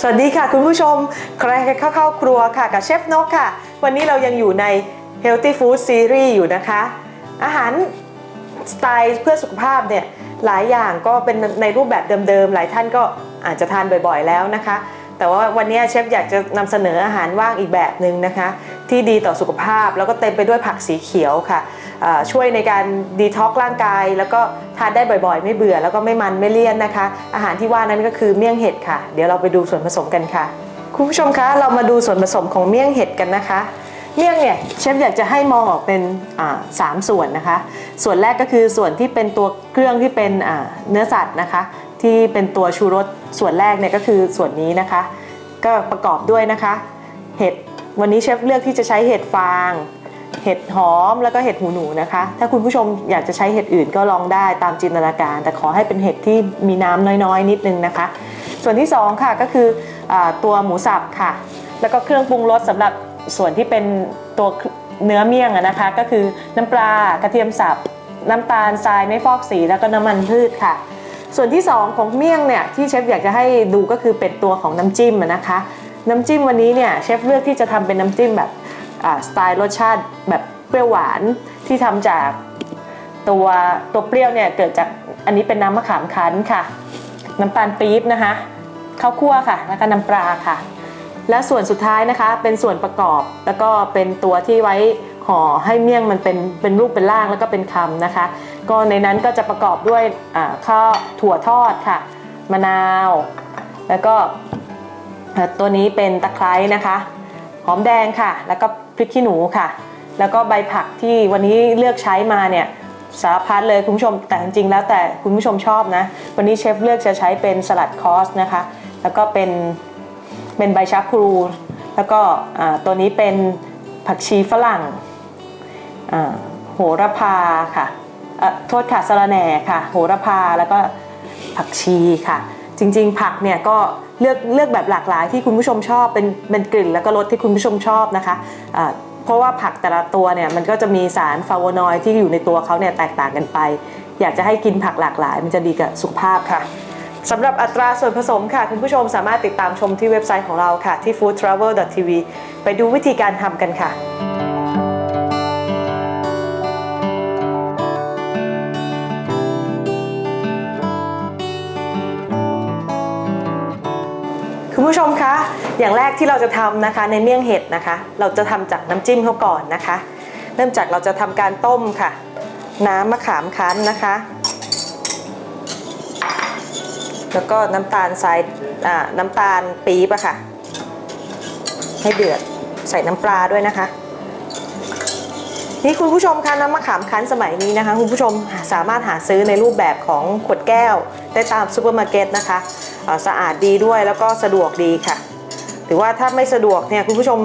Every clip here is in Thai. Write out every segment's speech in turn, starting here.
สวัสดีค่ะคุณผู้ชม ใครเข้าเข้าครัวค่ะกับเชฟนกค่ะ วันนี้เรายังอยู่ใน Healthy Food Series อยู่นะคะ อาหารสไตล์เพื่อสุขภาพเนี่ยหลายอย่างก็เป็นในรูปแบบเดิมๆ หลายท่านก็อาจจะทานบ่อยๆแล้วนะคะ แต่ว่าวันนี้เชฟอยากจะนำเสนออาหารว่างอีกแบบหนึ่งนะคะ ที่ดีต่อสุขภาพ แล้วก็เต็มไปด้วยผักสีเขียวค่ะช่วยในการดีท็อกร่างกาย แล้วก็ทานได้บ่อยๆ ไม่เบื่อแล้วก็ไม่มันไม่เลี่ยนนะคะ อาหารที่ว่านั้นก็คือเมี่ยงเห็ดค่ะ เดี๋ยวเราไปดูส่วนผสมกันค่ะ คุณผู้ชมคะเรามาดูส่วนผสมของเมี่ยงเห็ดกันนะคะเมี่ยงเนี่ยเชฟอยากจะให้มองออกเป็นสามส่วนนะคะ ส่วนแรกก็คือส่วนที่เป็นตัวเครื่องที่เป็นเนื้อสัตว์นะคะ ที่เป็นตัวชูรสส่วนแรกเนี่ยก็คือส่วนนี้นะคะ ก็ประกอบด้วยนะคะ เห็ด วันนี้เชฟเลือกที่จะใช้เห็ดฟาง เห็ดหอมแล้วก็เห็ดหูหนูนะคะ ถ้าคุณผู้ชมอยากจะใช้เห็ดอื่นก็ลองได้ตามจินตนาการ แต่ขอให้เป็นเห็ดที่มีน้ำน้อยๆ นิดนึงนะคะ ส่วนที่สองค่ะก็คืออตัวหมูสับค่ะ แล้วก็เครื่องปรุงรสสำหรับส่วนที่เป็นตัวเนื้อเมี่ยงนะคะ ก็คือน้ำปลากระเทียมสับน้ำตาลทรายไม่ฟอกสีแล้วก็น้ำมันพืชค่ะ ส่วนที่ 2 ของเมี่ยงเนี่ยที่เชฟอยากจะให้ดูก็คือเป็นตัวของน้ำจิ้มนะคะ น้ำจิ้มวันนี้เนี่ยเชฟเลือกที่จะทำเป็นน้ำจิ้มแบบสไตล์รสชาติแบบเปรี้ยวหวานที่ทำจากตัวตัวเปรี้ยวเนี่ยเกิดจากอันนี้เป็นน้ำมะขามคั้นค่ะ น้ำตาลปี๊บนะคะข้าวคั่วค่ะ แล้วก็น้ำปลาค่ะ และส่วนสุดท้ายนะคะเป็นส่วนประกอบแล้วก็เป็นตัวที่ไว้ห่อให้เมี่ยงมันเป็นเป็นรูปเป็นร่างแล้วก็เป็นคำนะคะ ก็ในนั้นก็จะประกอบด้วยข้าวถั่วทอดค่ะ มะนาว แล้วก็ ตัวนี้เป็นตะไคร้นะคะ หอมแดงค่ะ แล้วก็พริกขี้หนูค่ะ แล้วก็ใบผักที่วันนี้เลือกใช้มาเนี่ยสารพัดเลยคุณผู้ชมแต่จริงๆแล้วแต่คุณผู้ชมชอบนะ วันนี้เชฟเลือกจะใช้เป็นสลัดคอสนะคะ แล้วก็เป็นเป็นใบชะพลูแล้วก็ตัวนี้เป็นผักชีฝรั่งโหระพาค่ะเอ่อโทษค่ะสะระแหน่ค่ะ โหระพาแล้วก็ผักชีค่ะ จริง ๆ ผักเนี่ยก็เลือกเลือกแบบหลากหลายที่คุณผู้ชมชอบเป็นเป็นกลิ่นแล้วก็รสที่คุณผู้ชมชอบนะคะอ่าเพราะว่าผักแต่ละตัวเนี่ยมันก็จะมีสารฟลาโวนอยด์ที่อยู่ในตัวเขาเนี่ยแตกต่างกันไป อยากจะให้กินผักหลากหลาย มันจะดีกับสุขภาพค่ะสำหรับอัตราส่วนผสมค่ะ คุณผู้ชมสามารถติดตามชมที่เว็บไซต์ของเราค่ะ ที่ foodtravel.tv ไปดูวิธีการทำกันค่ะ ผู้ชมคะ อย่างแรกที่เราจะทำนะคะในเมี่ยงเห็ดนะคะ เราจะทำจากน้ำจิ้มเขาก่อนนะคะ เริ่มจากเราจะทำการต้มค่ะ น้ำมะขามคั้นนะคะ แล้วก็น้ำตาลทรายน้ำตาลปี๊บอะค่ะ ให้เดือดใส่น้ำปลาด้วยนะคะนี่คุณผู้ชมคะน้ำมะขามคั้นสมัยนี้นะคะ คุณผู้ชมสามารถหาซื้อในรูปแบบของขวดแก้วได้ตามซูเปอร์มาร์เก็ตนะคะ สะอาดดีด้วยแล้วก็สะดวกดีค่ะ หรือว่าถ้าไม่สะดวกเนี่ยคุณผู้ชม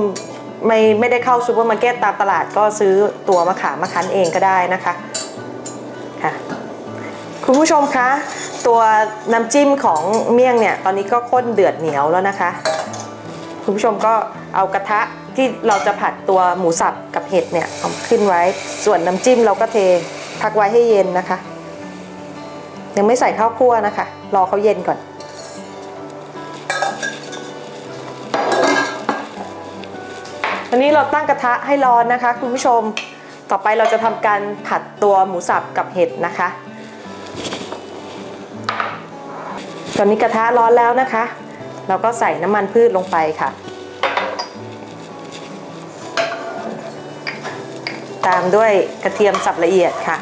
ไม่ไม่ได้เข้าซูเปอร์มาร์เก็ตตามตลาดก็ซื้อตัวมะขามมาคั้นเองก็ได้นะคะค่ะคุณผู้ชมคะตัวน้ำจิ้มของเมี่ยงเนี่ยตอนนี้ก็ข้นเดือดเหนียวแล้วนะคะ คุณผู้ชมก็เอากระทะที่เราจะผัดตัวหมูสับกับเห็ดเนี่ยเอาขึ้นไว้ส่วนน้ำจิ้มเราก็เทพักไว้ให้เย็นนะคะ ยังไม่ใส่ข้าวคั่วนะคะ รอเขาเย็นก่อน วันนี้เราตั้งกระทะให้ร้อนนะคะ คุณผู้ชม ต่อไปเราจะทำการผัดตัวหมูสับกับเห็ดนะคะ ตอนนี้กระทะร้อนแล้วนะคะ เราก็ใส่น้ำมันพืชลงไปค่ะ ตามด้วยกระเทียมสับละเอียดค่ะ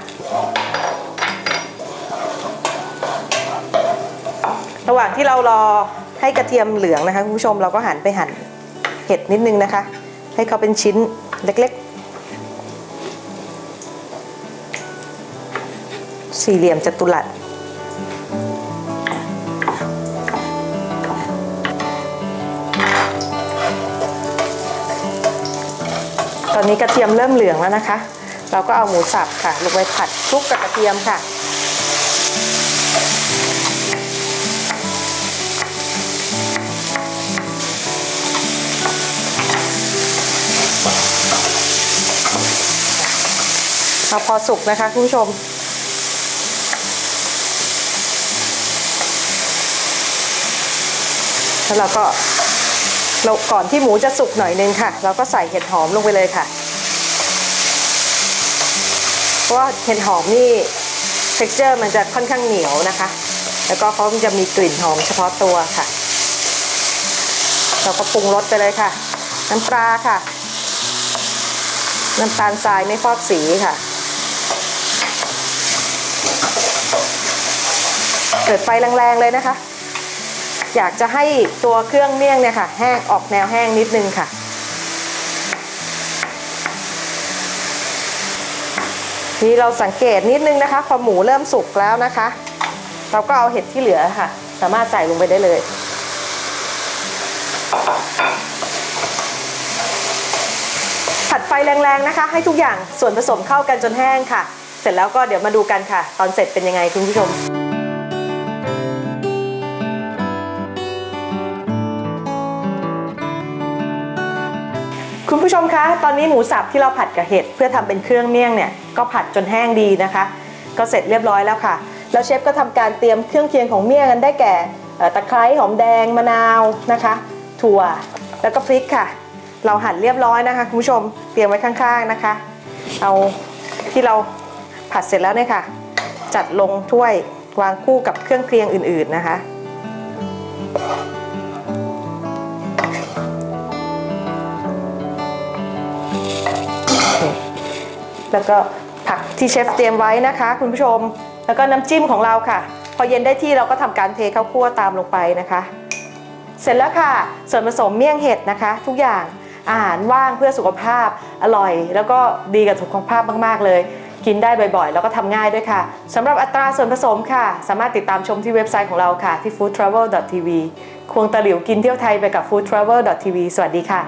ระหว่างที่เรารอให้กระเทียมเหลืองนะคะคุณผู้ชมเราก็หันไปหั่นเห็ดนิดนึงนะคะ ให้เขาเป็นชิ้นเล็กๆ สี่เหลี่ยมจัตุรัสตอนนี้กระเทียมเริ่มเหลืองแล้วนะคะ เราก็เอาหมูสับค่ะ ลงไปผัดคลุกกับกระเทียมค่ะ เอาพอสุกนะคะคุณผู้ชม แล้วเราก็เราก่อนที่หมูจะสุกหน่อยนึงค่ะ เราก็ใส่เห็ดหอมลงไปเลยค่ะ เพราะว่าเห็ดหอมนี่ texture มันจะค่อนข้างเหนียวนะคะ แล้วก็เขาจะมีกลิ่นหอมเฉพาะตัวค่ะ เราก็ปรุงรสไปเลยค่ะ น้ำปลาค่ะ น้ำตาลทรายไม่ฟอกสีค่ะ ปิดไฟแรงๆเลยนะคะ อยากจะให้ตัวเครื่องเมี่ยงเนี่ยค่ะ แห้งออกแนวแห้งนิดนึงค่ะ นี่เราสังเกตนิดนึงนะคะ พอหมูเริ่มสุกแล้วนะคะ เราก็เอาเห็ดที่เหลือค่ะ สามารถใส่ลงไปได้เลยผัดไฟแรงๆนะคะ ให้ทุกอย่างส่วนผสมเข้ากันจนแห้งค่ะ เสร็จแล้วก็เดี๋ยวมาดูกันค่ะ ตอนเสร็จเป็นยังไงคุณผู้ชม คุณผู้ชมคะ ตอนนี้หมูสับที่เราผัดกับเห็ดเพื่อทำเป็นเครื่องเมี่ยงเนี่ยก็ผัดจนแห้งดีนะคะ ก็เสร็จเรียบร้อยแล้วค่ะ แล้วเชฟก็ทำการเตรียมเครื่องเคียงของเมี่ยงกันได้แก่ตะไคร้หอมแดงมะนาวนะคะ ถั่วแล้วก็พริกค่ะ เราหั่นเรียบร้อยนะคะคุณผู้ชมเตรียมไว้ข้างๆนะคะ เอาที่เราผัดเสร็จแล้วเนี่ยค่ะ จัดลงถ้วยวางคู่กับเครื่องเคียงอื่น ๆนะคะ แล้วก็ผักที่เชฟเตรียมไว้นะคะ คุณผู้ชม แล้วก็น้ำจิ้มของเราค่ะ พอเย็นได้ที่เราก็ทำการเทข้าวคั่วตามลงไปนะคะ เสร็จแล้วค่ะ ส่วนผสมเมี่ยงเห็ดนะคะ ทุกอย่างอาหารว่างเพื่อสุขภาพอร่อย แล้วก็ดีกับสุขภาพมาก ๆ เลย กินได้บ่อยๆ แล้วก็ทำง่ายด้วยค่ะสำหรับอัตราส่วนผสมค่ะ สามารถติดตามชมที่เว็บไซต์ของเราค่ะ ที่ foodtravel.tv ควงตะหลิวกินเที่ยวไทยไปกับ foodtravel.tv สวัสดีค่ะ